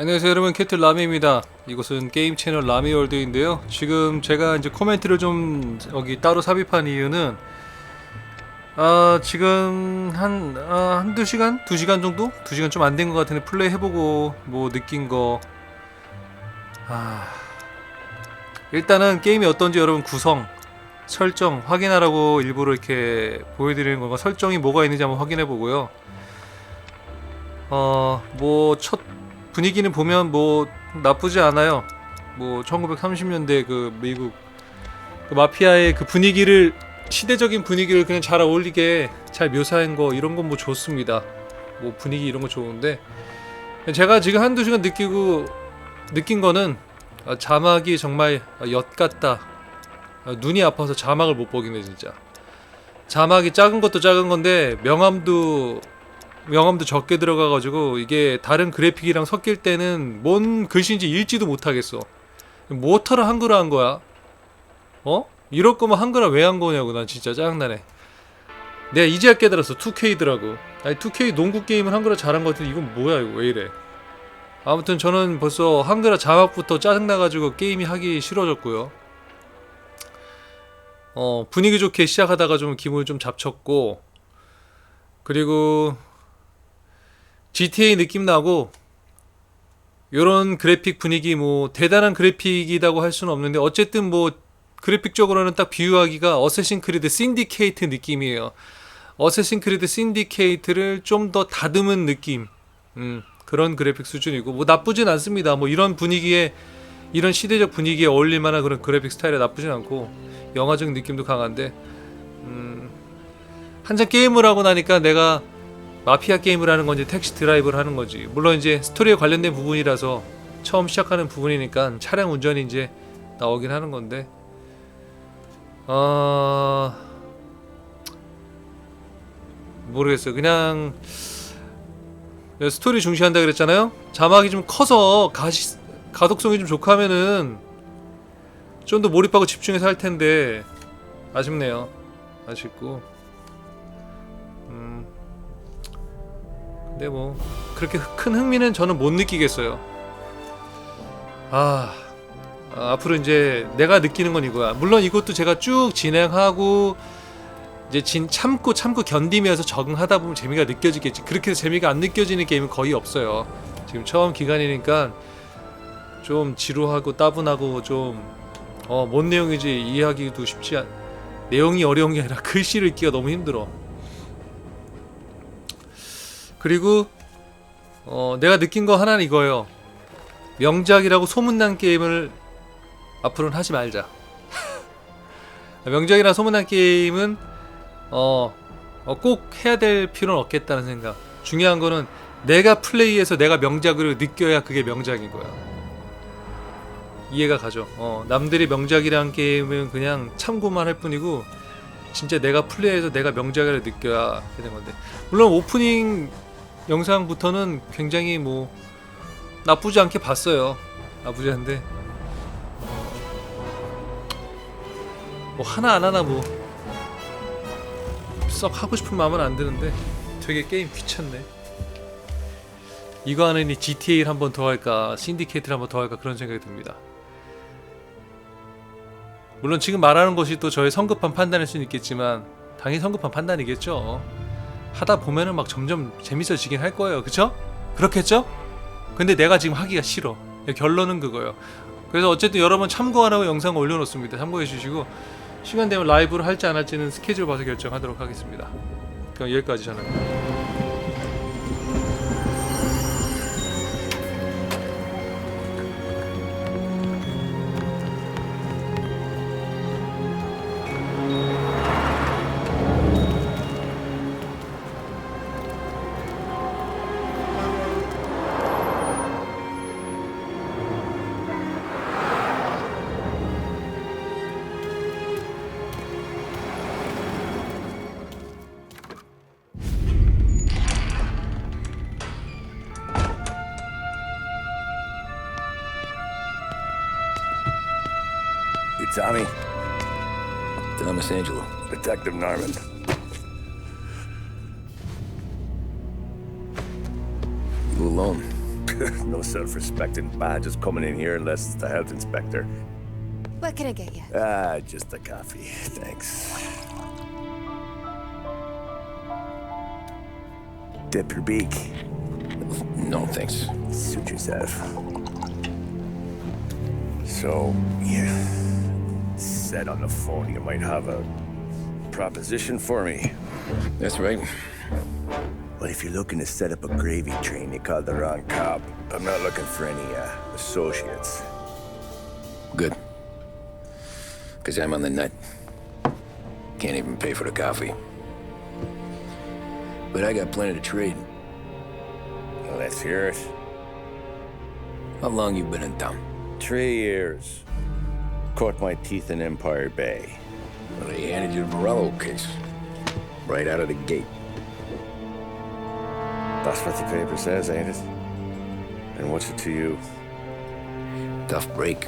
안녕하세요 여러분. 캐틀 라미입니다. 이곳은 게임 채널 라미월드인데요. 지금 제가 이제 코멘트를 좀 여기 따로 삽입한 이유는 아 지금 한 아, 한두 시간? 두 시간 정도? 두 시간 좀 안 된 것 같은데 플레이 해보고 뭐 느낀 거. 아... 일단은 게임이 어떤지 여러분 구성 설정 확인하라고 일부러 이렇게 보여드리는 거가? 설정이 뭐가 있는지 한번 확인해 보고요. 어뭐첫 분위기는 보면 뭐 나쁘지 않아요. 뭐 1930년대 그 미국 그 마피아의 그 분위기를 시대적인 분위기를 그냥 잘 어울리게 잘 묘사한 거 이런 건 뭐 좋습니다. 뭐 분위기 이런 거 좋은데 제가 지금 한두 시간 느끼고 느낀 거는 아, 자막이 정말 엿 같다. 아, 눈이 아파서 자막을 못 보겠네 진짜. 자막이 작은 것도 작은 건데 명암도 명암도 적게 들어가가지고 이게 다른 그래픽이랑 섞일 때는 뭔 글씨인지 읽지도 못하겠어. 뭐하러 한글화 한 거야? 어? 이럴 거면 한글화 왜 한 거냐고 난 진짜 짜증나네. 내가 이제야 깨달았어. 2K더라고. 아니 2K 농구 게임을 한글화 잘한 거 같은데 이건 뭐야 이거 왜 이래? 아무튼 저는 벌써 한글화 자막부터 짜증나가지고 게임이 하기 싫어졌고요. 어 분위기 좋게 시작하다가 좀 기분을 좀 잡쳤고 그리고 GTA 느낌 나고 요런 그래픽 분위기 뭐 대단한 그래픽이라고 할 수는 없는데 어쨌든 뭐 그래픽적으로는 딱 비유하기가 어쌔신 크리드 신디케이트 느낌이에요. 어쌔신 크리드 신디케이트를 좀 더 다듬은 느낌. 음, 그런 그래픽 수준이고 뭐 나쁘진 않습니다. 뭐 이런 분위기에 이런 시대적 분위기에 어울릴 만한 그런 그래픽 스타일이 나쁘진 않고 영화적 느낌도 강한데 음, 한참 게임을 하고 나니까 내가 마피아 게임을 하는 건지 택시 드라이브를 하는 거지. 물론 이제 스토리에 관련된 부분이라서 처음 시작하는 부분이니까 차량 운전이 이제 나오긴 하는 건데. 어... 모르겠어요. 그냥 스토리 중시한다 그랬잖아요. 자막이 좀 커서 가시 가독성이 좀 좋고 하면은 좀 더 몰입하고 집중해서 할 텐데 아쉽네요. 아쉽고. 근데 뭐 그렇게 큰 흥미는 저는 못 느끼겠어요. 아, 아, 앞으로 이제 내가 느끼는 건 이거야. 물론 이것도 제가 쭉 진행하고 이제 진 참고 참고 견디면서 적응하다 보면 재미가 느껴지겠지. 그렇게 재미가 안 느껴지는 게임은 거의 없어요. 지금 처음 기간이니까 좀 지루하고 따분하고 좀 어, 뭔 내용인지 이해하기도 쉽지 않. 내용이 어려운 게 아니라 글씨를 읽기가 너무 힘들어. 그리고 어, 내가 느낀 거 하나는 이거예요. 명작이라고 소문난 게임을 앞으로는 하지 말자. 명작이라 소문난 게임은 어, 어, 꼭 해야 될 필요는 없겠다는 생각. 중요한 거는 내가 플레이해서 내가 명작을 느껴야 그게 명작인 거야. 이해가 가죠. 어, 남들이 명작이란 게임은 그냥 참고만 할 뿐이고 진짜 내가 플레이해서 내가 명작을 느껴야 되는 건데 물론 오프닝 영상부터는 굉장히 뭐 나쁘지 않게 봤어요. 나쁘지 않은데 뭐 하나 안 하나 뭐 썩 하고 싶은 마음은 안 드는데 되게 게임 귀찮네. 이거 하느니 GTA를 한 번 더 할까, 신디케이트를 한 번 더 할까 그런 생각이 듭니다. 물론 지금 말하는 것이 또 저의 성급한 판단일 수는 있겠지만 당연히 성급한 판단이겠죠. 하다 보면은 막 점점 재밌어지긴 할 거예요. 그쵸? 그렇겠죠? 근데 내가 지금 하기가 싫어. 결론은 그거예요. 그래서 어쨌든 여러분 참고하라고 영상 올려놓습니다. 참고해 주시고 시간 되면 라이브를 할지 안 할지는 스케줄 봐서 결정하도록 하겠습니다. 그럼 여기까지 저는. Tommy? Thomas Angelo. Detective Norman. You alone? no self-respecting badges coming in here unless it's the health inspector. What can I get you? Ah, just a coffee. Thanks. Dip your beak. No, thanks. Suit yourself. So, yeah. Said on the phone you might have a proposition for me. That's right. Well, if you're looking to set up a gravy train, you called the wrong cop. I'm not looking for any uh, associates. Good. Because I'm on the nut. Can't even pay for the coffee. But I got plenty to trade. Well, let's hear it. How long you been in town? Three years. Caught my teeth in Empire Bay. Well, they handed you the Morello case. Right out of the gate. That's what the paper says, ain't it? And what's it to you? Tough break.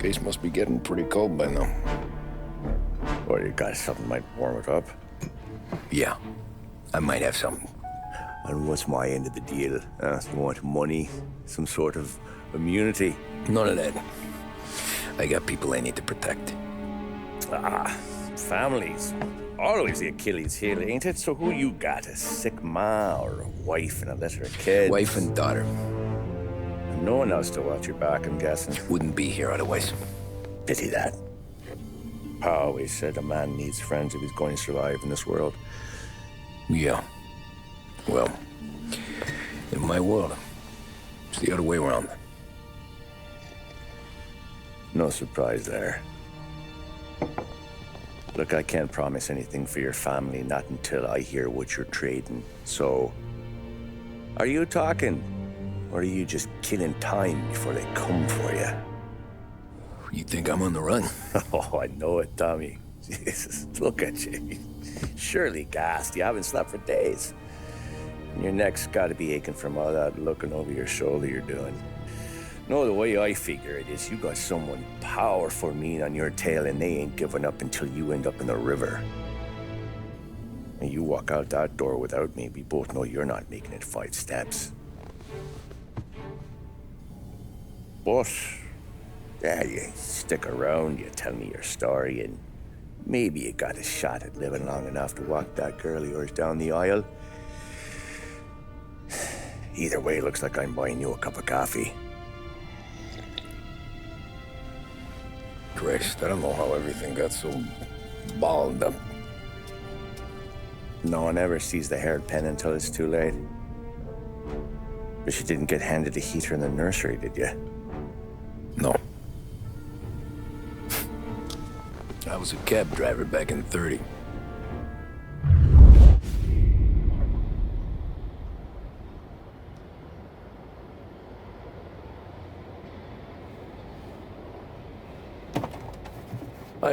Case must be getting pretty cold by now. Or you got something might warm it up? Yeah. I might have something. And what's my end of the deal? Uh, you want money? Some sort of immunity? None of that. I got people I need to protect. Ah, families. Always the Achilles heel, ain't it? So who you got? A sick ma or a wife and a litter of kids? Wife and daughter. No one else to watch your back, I'm guessing. Wouldn't be here otherwise. Pity that. Pa always said a man needs friends if he's going to survive in this world. Yeah. Well, in my world, it's the other way around. No surprise there. Look, I can't promise anything for your family, not until I hear what you're trading. So, are you talking? Or are you just killing time before they come for you? You think I'm on the run? Oh, I know it, Tommy. Jesus, look at you. Surely gassed. You haven't slept for days. And your neck's got to be aching from all that looking over your shoulder you're doing. No, the way I figure it is you got someone powerful mean on your tail and they ain't giving up until you end up in the river. And you walk out that door without me, we both know you're not making it five steps. But, yeah, you stick around, you tell me your story, and maybe you got a shot at living long enough to walk that girl of yours down the aisle. Either way, looks like I'm buying you a cup of coffee. Christ, I don't know how everything got so balled up. No one ever sees the hairpin until it's too late. But you didn't get handed a heater in the nursery, did you? No. I was a cab driver back in 30.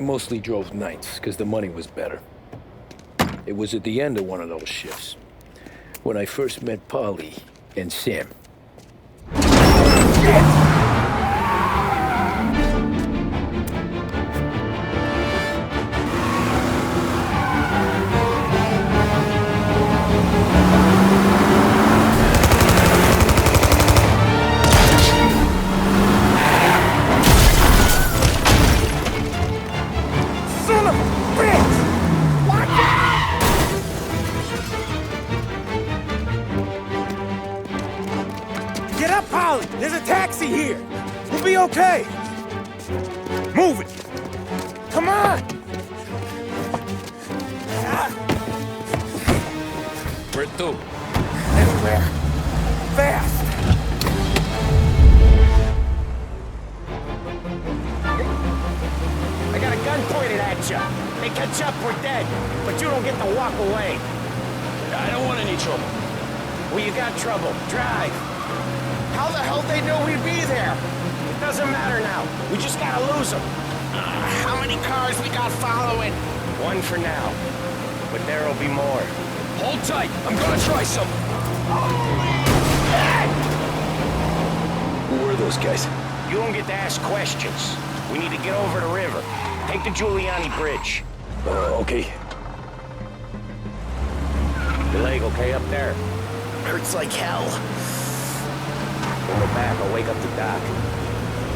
I mostly drove nights because the money was better. It was at the end of one of those shifts when I first met Polly and Sam. To? Everywhere! Fast! I got a gun pointed at you. They catch up, we're dead. But you don't get to walk away. I don't want any trouble. Well, you got trouble. Drive. How the hell they know we'd be there? It doesn't matter now. We just gotta lose them. Ah, how many cars we got following? One for now. But there'll be more. Hold tight. I'm gonna try something. Who were those guys? You don't get to ask questions. We need to get over the river. Take the Giuliani Bridge. Uh, okay. Your leg okay up there? Hurts like hell. We'll go back, I'll wake up the doc.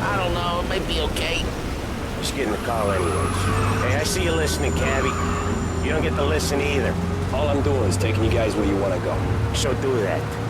I don't know. It might be okay. Just getting the call anyways. Hey, I see you listening, cabby. You don't get to listen either. All I'm doing is taking you guys where you want to go. So do that.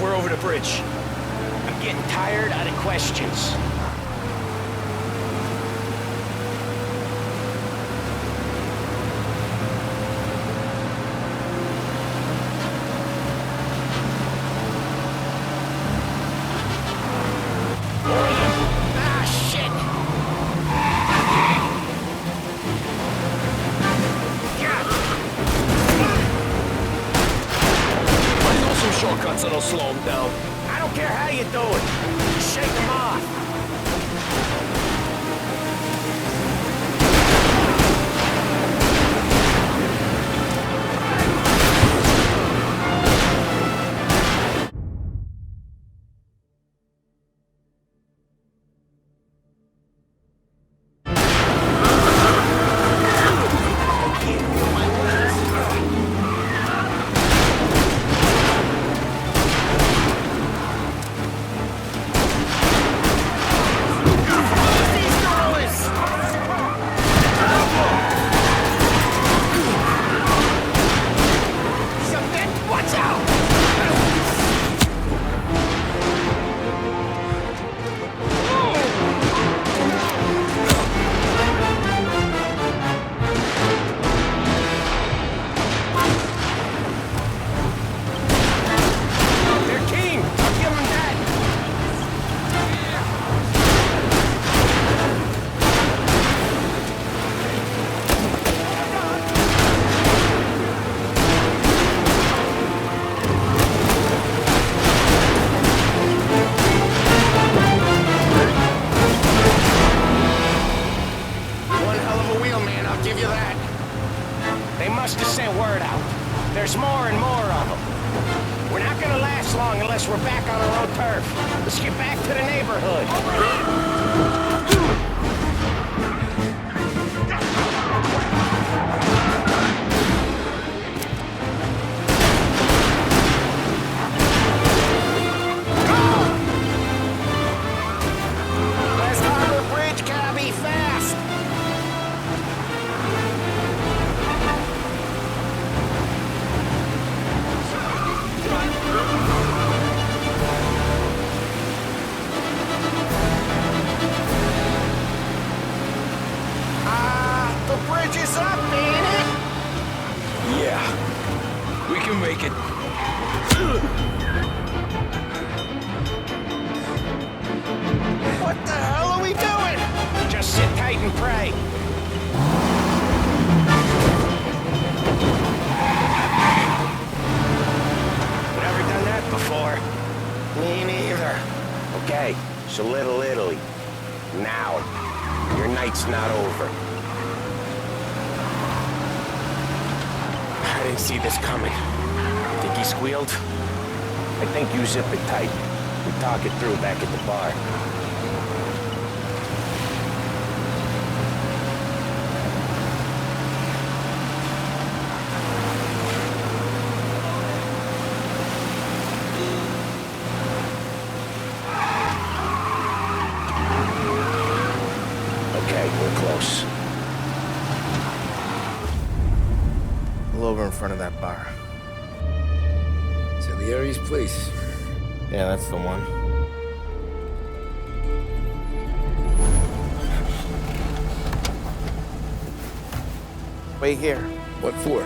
we're over the bridge. I'm getting tired out of questions. now. Your night's not over. I didn't see this coming. Think he squealed? I think you zip it tight. We talk it through back at the bar. Here. What for?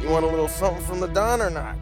You want a little something from the Don or not?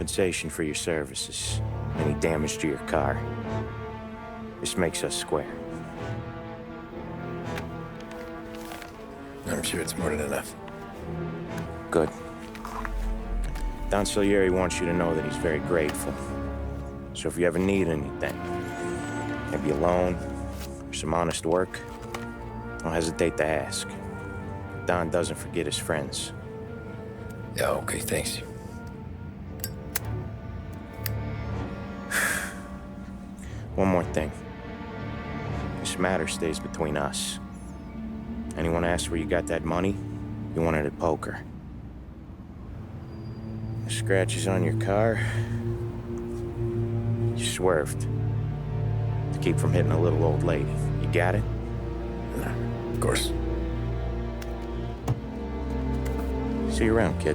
Compensation for your services, any damage to your car. This makes us square. I'm sure it's more than enough. Good. Don Salieri wants you to know that he's very grateful. So if you ever need anything, maybe a loan or some honest work, don't hesitate to ask. Don doesn't forget his friends. Yeah, okay, thanks. One more thing. This matter stays between us. Anyone asks where you got that money, you won it poker. The scratches on your car, you swerved. To keep from hitting a little old lady. You got it? Of course. See you around, kid.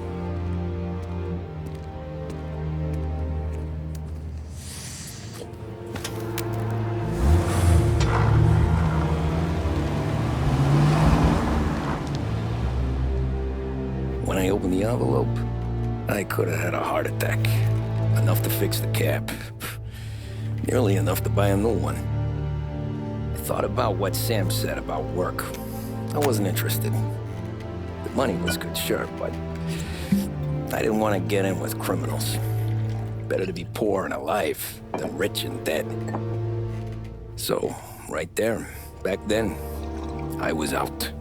Envelope, I could have had a heart attack. Enough to fix the cap. Nearly enough to buy a new one. I thought about what Sam said about work. I wasn't interested. The money was good, sure, but I didn't want to get in with criminals. Better to be poor and alive than rich and dead. So, right there, back then, I was out.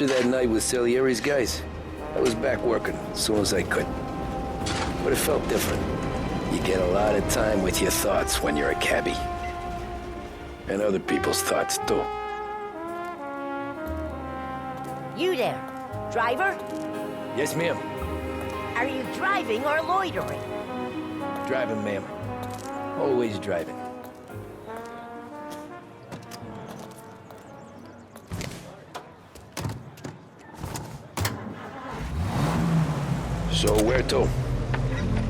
After that night with Salieri's guys, I was back working as soon as I could. But it felt different. You get a lot of time with your thoughts when you're a cabbie. And other people's thoughts, too. You there, driver? Yes, ma'am. Are you driving or loitering? Driving, ma'am. Always driving. So where to?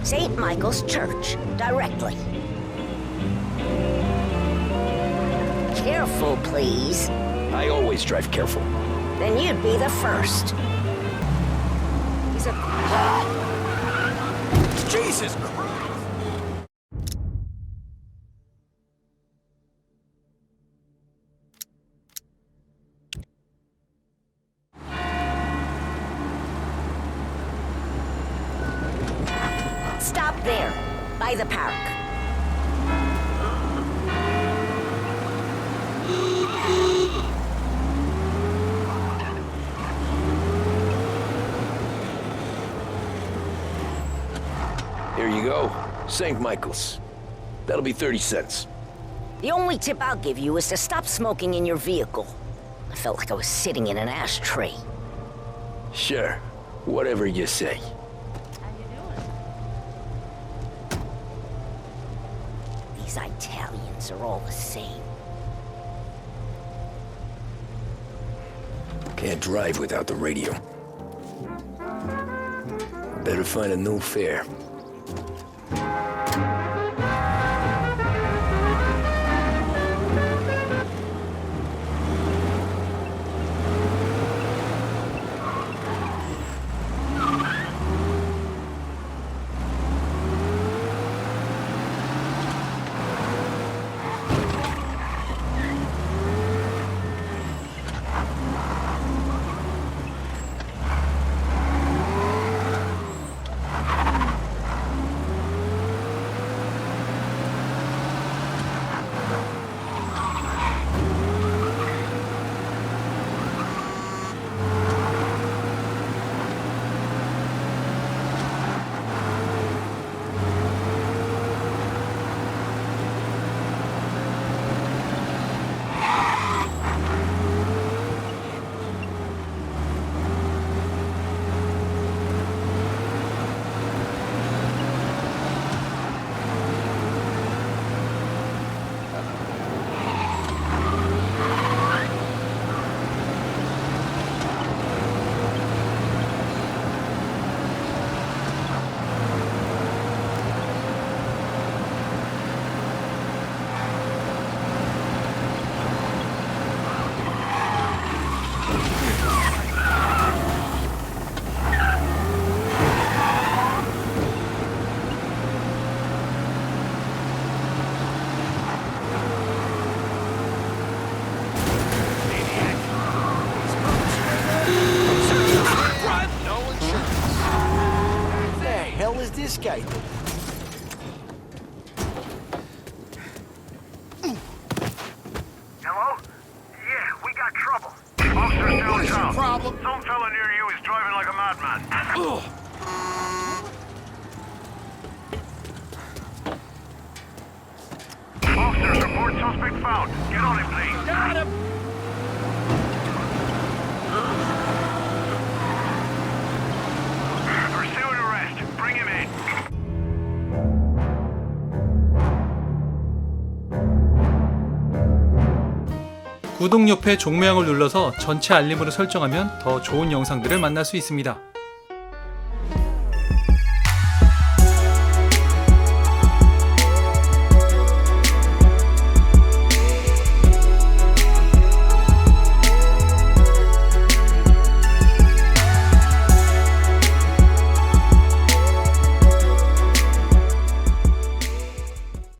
St. Michael's Church, directly. Careful, please. I always drive careful. Then you'd be the first. He's a... Jesus Christ! Park. Here you go. St. Michael's. That'll be 30 cents. The only tip I'll give you is to stop smoking in your vehicle. I felt like I was sitting in an ashtray. Sure. Whatever you say. Are all the same. Can't drive without the radio. Better find a new fare. 구독 옆에 종모양을 눌러서 전체 알림으로 설정하면 더 좋은 영상들을 만날 수 있습니다.